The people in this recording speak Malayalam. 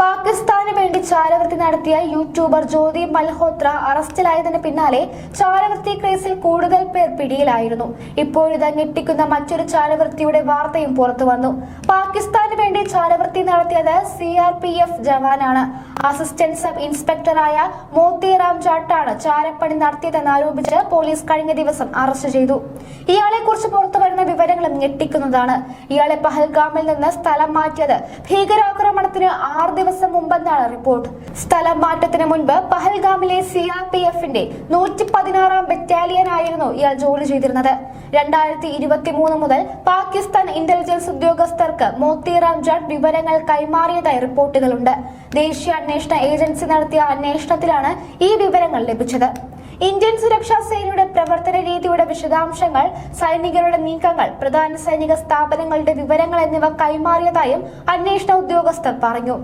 പാകിസ്ഥാന് വേണ്ടി ചാരവൃത്തി നടത്തിയ യൂട്യൂബർ ജ്യോതി മൽഹോത്ര അറസ്റ്റിലായതിന് പിന്നാലെ ചാരവൃത്തി കേസിൽ കൂടുതൽ പേർ പിടിയിലായിരുന്നു. ഇപ്പോഴിത് ഞെട്ടിക്കുന്ന മറ്റൊരു ചാരവൃത്തിയുടെ വാർത്തയും പുറത്തു വന്നു. പാകിസ്ഥാന് വേണ്ടി ചാരവൃത്തി നടത്തിയത് സി ആർ പി എഫ് ജവാനാണ്. അസിസ്റ്റന്റ് സബ് ഇൻസ്പെക്ടറായ മോത്തിറാം ചാട്ടാണ് ചാരപ്പണി നടത്തിയതെന്ന് ആരോപിച്ച് പോലീസ് കഴിഞ്ഞ ദിവസം അറസ്റ്റ് ചെയ്തു. ഇയാളെ കുറിച്ച് പുറത്തു വരുന്ന വിവരങ്ങളും ഞെട്ടിക്കുന്നതാണ്. ഇയാളെ പഹൽഗാമിൽ നിന്ന് സ്ഥലം മാറ്റിയത് ഭീകരാക്രമണത്തിന് ആറ് ദിവസം മുമ്പെന്നാണ് റിപ്പോർട്ട്. സ്ഥലം മാറ്റത്തിന് മുൻപ് പഹൽഗാമിലെ സി ആർ പി എഫിന്റെ നൂറ്റി പതിനാറാം ബറ്റാലിയൻ ആയിരുന്നു ഇയാൾ ജോലി ചെയ്തിരുന്നത്. രണ്ടായിരത്തി ഇരുപത്തി മൂന്ന് മുതൽ പാകിസ്ഥാൻ ഇന്റലിജൻസ് ഉദ്യോഗസ്ഥർക്ക് മോത്തിറാം ജട്ട് വിവരങ്ങൾ കൈമാറിയതായി റിപ്പോർട്ടുകളുണ്ട്. ദേശീയ അന്വേഷണ ഏജൻസി നടത്തിയ അന്വേഷണത്തിലാണ് ഈ വിവരങ്ങൾ ലഭിച്ചത്. ഇന്ത്യൻ സുരക്ഷാ സേനയുടെ പ്രവർത്തന രീതിയുടെ വിശദാംശങ്ങൾ സൈനികരുടെ നീക്കങ്ങൾ പ്രധാന സൈനിക സ്ഥാപനങ്ങളുടെ വിവരങ്ങൾ എന്നിവ കൈമാറിയതായും അന്വേഷണ ഉദ്യോഗസ്ഥർ പറഞ്ഞു.